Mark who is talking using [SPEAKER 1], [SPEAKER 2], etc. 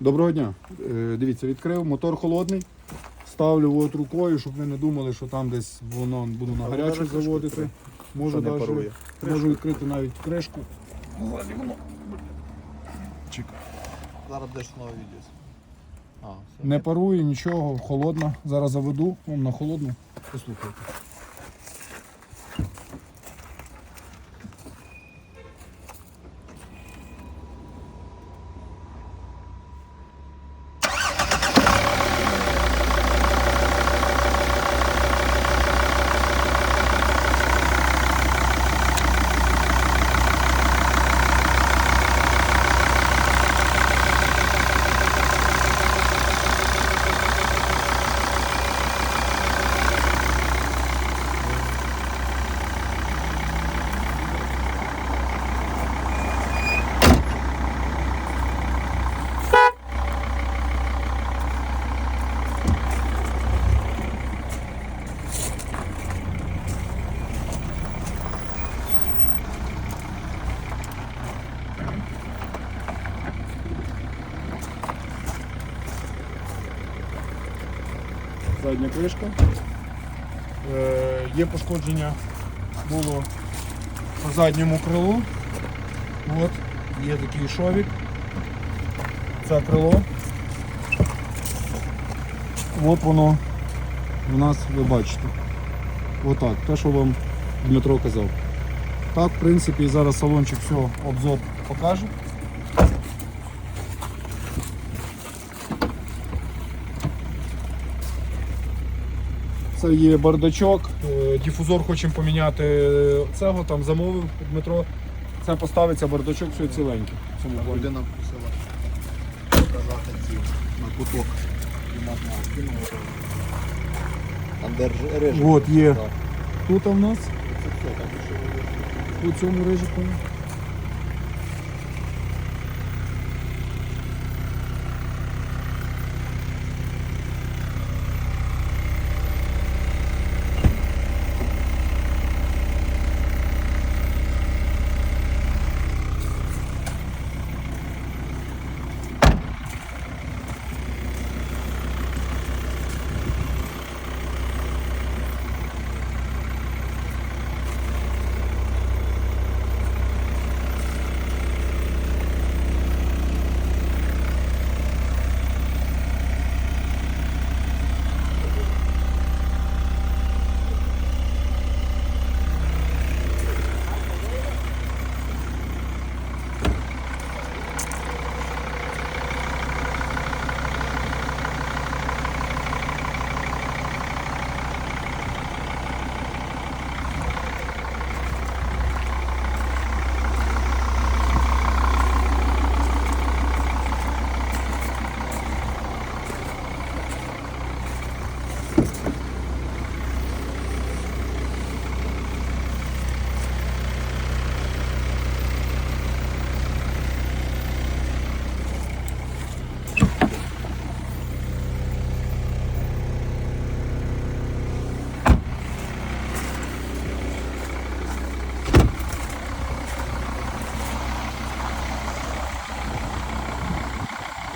[SPEAKER 1] Доброго дня. Е, Дивіться, відкрив, мотор холодний. Ставлю от рукою, щоб ви не думали, що там десь воно буду на
[SPEAKER 2] кришку
[SPEAKER 1] заводити. Можу, даже, можу відкрити навіть кришку. Чекай.
[SPEAKER 2] Зараз будеш знову відео.
[SPEAKER 1] Не парує нічого, холодно. Зараз заведу вам на холодну. Послухайте. Задня кришка. Е, є пошкодження було по задньому крилу. От, є такий шовік. Це крило. От воно у нас ви бачите. Отак, те, що вам Дмитро казав. Так, в принципі, зараз салончик все обзор покаже. Це є бардачок, е, дифузор хочемо поміняти цього, там замовив Дмитро. Це поставиться бардачок, все плані.
[SPEAKER 2] Людина просила показати ці на куток. Там де режим.
[SPEAKER 1] От є тут у нас, у цьому режику.